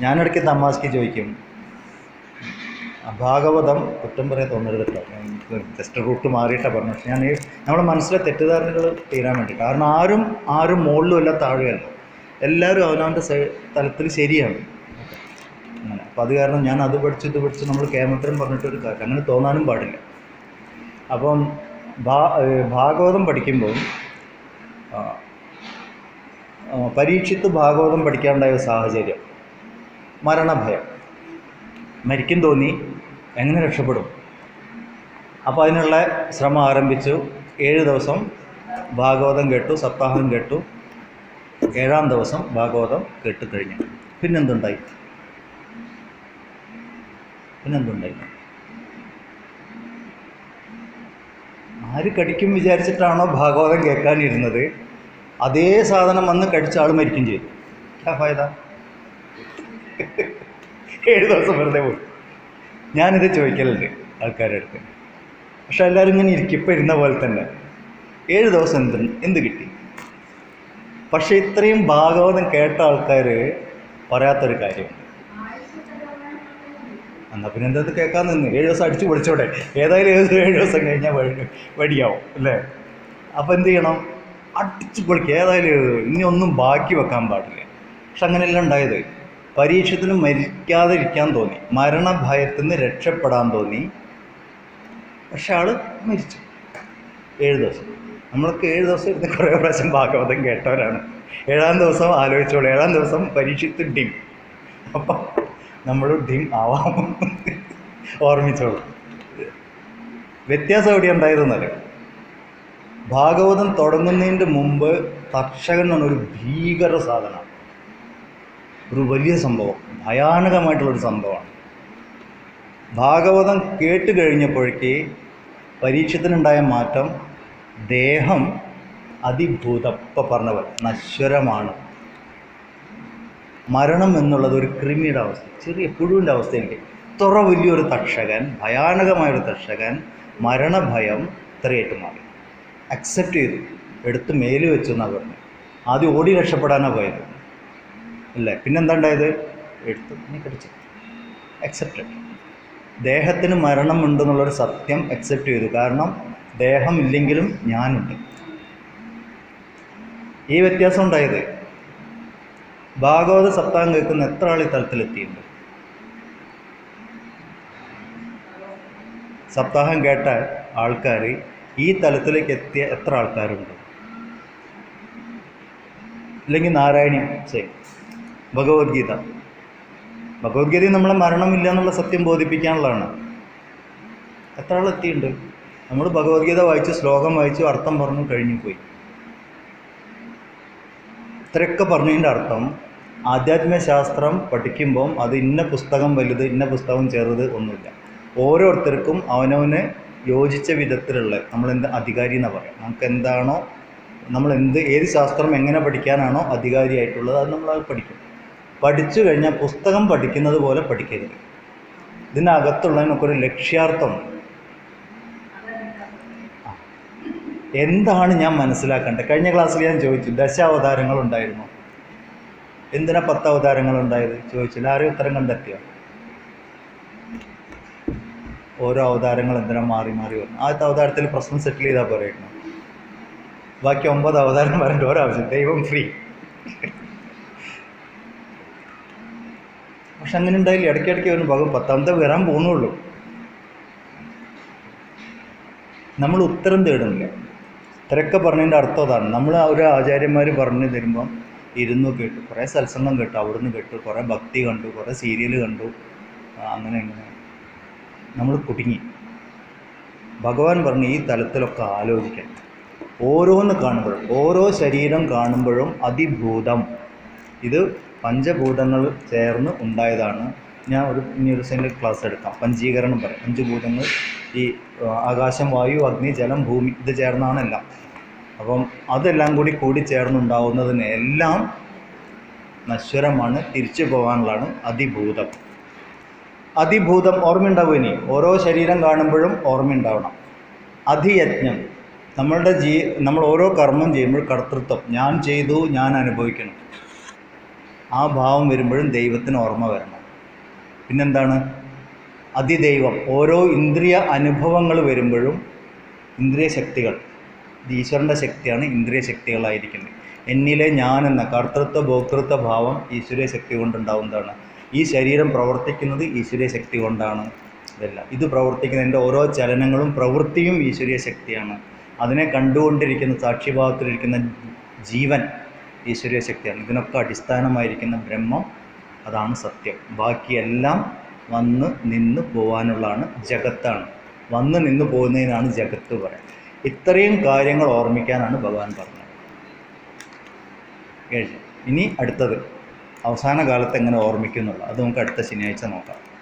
ഞാനിടയ്ക്ക് തമാശക്ക് ചോദിക്കും. ഭാഗവതം കുറ്റം പറയാൻ തോന്നരുത് കേട്ടോ. ജസ്റ്റ് റൂട്ട് മാറിയിട്ടാണ് പറഞ്ഞു ഞാൻ നമ്മുടെ മനസ്സിലെ തെറ്റിദ്ധാരണകൾ തീരാൻ വേണ്ടി. കാരണം ആരും ആരും മുകളിലും അല്ല താഴെയല്ല. എല്ലാവരും അവനവന്റെ തലത്തിൽ ശരിയാണ്. അങ്ങനെ. അപ്പോൾ അത് കാരണം ഞാൻ അത് പഠിച്ച് ഇത് പഠിച്ച് നമ്മൾ കേമത്രം പറഞ്ഞിട്ടൊരു കാര്യം. അങ്ങനെ തോന്നാനും പാടില്ല. അപ്പം ഭാഗവതം പഠിക്കുമ്പോൾ പരീക്ഷിത്ത് ഭാഗവതം പഠിക്കാനുണ്ടായ സാഹചര്യം. മരണഭയം. മരിക്കും തോന്നി എങ്ങനെ രക്ഷപ്പെടും? അപ്പോൾ അതിനുള്ള ശ്രമം ആരംഭിച്ചു. ഏഴ് ദിവസം ഭാഗവതം കേട്ടു സപ്താഹം കേട്ടു. ഏഴാം ദിവസം ഭാഗവതം കേട്ടുകഴിഞ്ഞു പിന്നെന്തുണ്ടായി? പിന്നെന്തുണ്ടായി? ആര് കടിക്കും വിചാരിച്ചിട്ടാണോ ഭാഗവതം കേൾക്കാനിരുന്നത്? അതേ സാധനം വന്ന് കടിച്ച ആൾ മരിക്കും ചെയ്തു. ആ ഫായത ഏഴ് ദിവസം വെറുതെ പോയി. ഞാനിത് ചോദിക്കലുണ്ട് ആൾക്കാരുടെ അടുത്ത്. പക്ഷെ എല്ലാവരും ഇങ്ങനെ ഇരിക്കിപ്പോൾ ഇരുന്ന പോലെ തന്നെ. ഏഴ് ദിവസം എന്ത് എന്ത് കിട്ടി? പക്ഷെ ഇത്രയും ഭാഗവതം കേട്ട ആൾക്കാർ പറയാത്തൊരു കാര്യമുണ്ട് എന്നാൽ പിന്നെ എന്താ കേൾക്കാൻ നിന്ന്? ഏഴ് ദിവസം അടിച്ചു പൊളിച്ചോടെ. ഏതായാലും ഏത് ഏഴ് ദിവസം കഴിഞ്ഞാൽ വഴി വടിയാവും അല്ലേ? അപ്പോൾ എന്ത് ചെയ്യണം? അടിച്ചു പൊളിക്കുക ഏതായാലും ഇനി ഒന്നും ബാക്കി വെക്കാൻ പാടില്ല. പക്ഷെ അങ്ങനെയല്ല ഉണ്ടായത്. പരീക്ഷത്തിന് മരിക്കാതിരിക്കാൻ തോന്നി. മരണഭയത്തിൽ നിന്ന് രക്ഷപ്പെടാൻ തോന്നി. പക്ഷെ ആൾ മരിച്ചു. ഏഴ് ദിവസം. നമ്മൾക്ക് ഏഴ് ദിവസം ഇരുന്ന് കുറേ പ്രാവശ്യം ഭാഗവതം കേട്ടവരാണ്. ഏഴാം ദിവസം ആലോചിച്ചോളൂ. ഏഴാം ദിവസം പരീക്ഷത്തിൽ ഡിം. അപ്പം നമ്മൾ ഡിം ആവാം. ഓർമ്മിച്ചോളൂ. വ്യത്യാസം എവിടെ ഉണ്ടായതെന്നല്ലേ ഭാഗവതം തുടങ്ങുന്നതിന്റെ മുമ്പ് തക്ഷകൻ എന്നൊരു ഭീകര സാധനമാണ്. ഒരു വലിയ സംഭവം ഭയാനകമായിട്ടുള്ളൊരു സംഭവമാണ്. ഭാഗവതം കേട്ട് കഴിഞ്ഞപ്പോഴേക്ക് പരീക്ഷത്തിനുണ്ടായ മാറ്റം ദേഹം അതിഭൂതപ്പ പറഞ്ഞ പോലെ നശ്വരമാണ്. മരണം എന്നുള്ളത് ഒരു കൃമിയുടെ അവസ്ഥ ചെറിയ പുഴുവിന്റെ അവസ്ഥയിലേക്ക് ഇത്ര വലിയൊരു തക്ഷകൻ ഭയാനകമായൊരു തക്ഷകൻ മരണഭയം ഇത്രയായിട്ട് മാറി അക്സെപ്റ്റ് ചെയ്തു. എടുത്ത് മേൽ വെച്ചു എന്നാണ് പറഞ്ഞത് ആദ്യം ഓടി രക്ഷപ്പെടാനാണ് പോയത്. അല്ലേ? പിന്നെന്താ ഉണ്ടായത് എടുത്തു കടിച്ചു അക്സെപ്റ്റഡ് ദേഹത്തിന് മരണമുണ്ടെന്നുള്ളൊരു സത്യം അക്സെപ്റ്റ് ചെയ്തു. കാരണം ദേഹം ഇല്ലെങ്കിലും ഞാനുണ്ട്. ഈ വ്യത്യാസം ഉണ്ടായത്? ഭാഗവത സപ്താഹം കേൾക്കുന്ന എത്ര ആൾ ഈ തലത്തിലെത്തിയിട്ടുണ്ട്? സപ്താഹം കേട്ട ആൾക്കാർ ഈ തലത്തിലേക്ക് എത്തിയ എത്ര ആൾക്കാരുണ്ട്? അല്ലെങ്കിൽ നാരായണീയം ശരി. ഭഗവത്ഗീത. ഭഗവത്ഗീത നമ്മളെ മരണമില്ല എന്നുള്ള സത്യം ബോധിപ്പിക്കാനുള്ളതാണ്. എത്ര ആൾ എത്തിയിട്ടുണ്ട്? നമ്മൾ ഭഗവത്ഗീത വായിച്ചു ശ്ലോകം വായിച്ചു അർത്ഥം പറഞ്ഞു കഴിഞ്ഞു പോയി. ഇത്രയൊക്കെ പറഞ്ഞതിന്റെ അർത്ഥം ആധ്യാത്മിക ശാസ്ത്രം പഠിക്കുമ്പം അത് ഇന്ന പുസ്തകം വലുത് ഇന്ന പുസ്തകം ചെറുത് ഒന്നുമില്ല. ഓരോരുത്തർക്കും അവനവന് യോജിച്ച വിധത്തിലുള്ള നമ്മളെന്ത് അധികാരി എന്നാണ് പറയാം. നമുക്ക് എന്താണോ നമ്മൾ എന്ത് ഏത് ശാസ്ത്രം എങ്ങനെ പഠിക്കാനാണോ അധികാരിയായിട്ടുള്ളത് അത് നമ്മൾ നമ്മളത് പഠിക്കും. പഠിച്ചു കഴിഞ്ഞാൽ പുസ്തകം പഠിക്കുന്നത് പോലെ പഠിക്കരുത്. ഇതിനകത്തുള്ളതിനൊക്കെ ഒരു ലക്ഷ്യാർത്ഥം. എന്താണ് ഞാൻ മനസ്സിലാക്കേണ്ടത്? കഴിഞ്ഞ ക്ലാസ്സിൽ ഞാൻ ചോദിച്ചു ദശാവതാരങ്ങൾ ഉണ്ടായിരുന്നു. എന്തിനാ പത്ത് അവതാരങ്ങൾ ഉണ്ടായത്? ചോദിച്ചില്ല ആരും ഉത്തരം കണ്ടെത്തിയോ? ഓരോ അവതാരങ്ങൾ എന്തിനാ മാറി മാറി വന്നു. ആദ്യത്തെ അവതാരത്തിൽ പ്രശ്നം സെറ്റിൽ ചെയ്താൽ പോരായിരുന്നു ബാക്കി ഒമ്പത് അവതാരം വരേണ്ട ഒരാവശ്യം. ദൈവം ഫ്രീ പക്ഷെ അങ്ങനെ ഉണ്ടായില്ല ഇടയ്ക്കിടയ്ക്ക് വരുന്ന ഭാഗം പത്താമത്തെ വരാൻ പോകുന്നുള്ളൂ. നമ്മൾ ഉത്തരം തേടുന്നില്ല. ഇത്രയൊക്കെ പറഞ്ഞതിന്റെ അർത്ഥം അതാണ്. നമ്മൾ ഒരു ആചാര്യന്മാർ പറഞ്ഞു തരുമ്പം ഇരുന്നു കേട്ടു. കുറേ സത്സംഗം കേട്ടു. അവിടുന്ന് കേട്ടു. കുറേ ഭക്തി കണ്ടു. കുറേ സീരിയൽ കണ്ടു. അങ്ങനെ അങ്ങനെ. നമ്മൾ കുടുങ്ങി. ഭഗവാൻ പറഞ്ഞു ഈ തലത്തിലൊക്കെ ആലോചിക്കാൻ. ഓരോന്ന് കാണുമ്പോഴും ഓരോ ശരീരം കാണുമ്പോഴും അതിഭൂതം. ഇത് പഞ്ചഭൂതങ്ങൾ ചേർന്ന് ഉണ്ടായതാണ്. ഞാൻ ഒരു ഇനി ഒരു സെന്റ് ക്ലാസ് എടുക്കാം. പഞ്ചീകരണം പറയും. പഞ്ചഭൂതങ്ങൾ ഈ ആകാശം വായു അഗ്നി ജലം ഭൂമി ഇത് ചേർന്നാണ് എല്ലാം. അപ്പം അതെല്ലാം കൂടി കൂടി ചേർന്നുണ്ടാവുന്നതിന് എല്ലാം നശ്വരമാണ് തിരിച്ചു പോകാനുള്ളതാണ് അതിഭൂതം. അതിഭൂതം ഓർമ്മയുണ്ടാവും ഇനി? ഓരോ ശരീരം കാണുമ്പോഴും ഓർമ്മയുണ്ടാവണം. അതിയജ്ഞം. നമ്മളുടെ ജീ നമ്മൾ ഓരോ കർമ്മം ചെയ്യുമ്പോൾ കർത്തൃത്വം. ഞാൻ ചെയ്തു ഞാൻ അനുഭവിക്കണം. ആ ഭാവം വരുമ്പോഴും ദൈവത്തിന് ഓർമ്മ വരണം. പിന്നെന്താണ്? അതിദൈവം ഓരോ ഇന്ദ്രിയ അനുഭവങ്ങൾ വരുമ്പോഴും ഇന്ദ്രിയ ശക്തികൾ. ഈശ്വരന്റെ ശക്തിയാണ് ഇന്ദ്രിയ ശക്തികളായിരിക്കുന്നത്. എന്നിലെ ഞാൻ എന്ന കർത്തൃത്വ ഭോക്തൃത്വ ഭാവം ഈശ്വരീയ ശക്തി കൊണ്ടുണ്ടാവുന്നതാണ്. ഈ ശരീരം പ്രവർത്തിക്കുന്നത് ഈശ്വരീയ ശക്തി കൊണ്ടാണ്. ഇതെല്ലാം. ഇത് പ്രവർത്തിക്കുന്ന എന്റെ ഓരോ ചലനങ്ങളും പ്രവൃത്തിയും ഈശ്വരീയ ശക്തിയാണ്. അതിനെ കണ്ടുകൊണ്ടിരിക്കുന്ന സാക്ഷിഭാവത്തിലിരിക്കുന്ന ജീവൻ ഈശ്വരീയ ശക്തിയാണ്. ഇതിനൊക്കെ അടിസ്ഥാനമായിരിക്കുന്ന ബ്രഹ്മം അതാണ് സത്യം. ബാക്കിയെല്ലാം വന്ന് നിന്ന് പോകാനുള്ളതാണ് ജഗത്താണ്. വന്ന് നിന്ന് പോകുന്നതിനാണ് ജഗത്ത് പറയുന്നത്. ഇത്രയും കാര്യങ്ങൾ ഓർമ്മിക്കാനാണ് ഭഗവാൻ പറഞ്ഞത്. ഏഴ്. ഇനി അടുത്തത്. അവസാന കാലത്ത് എങ്ങനെ ഓർമ്മിക്കുന്നുള്ള അത് നമുക്ക് അടുത്ത ശനിയാഴ്ച നോക്കാം.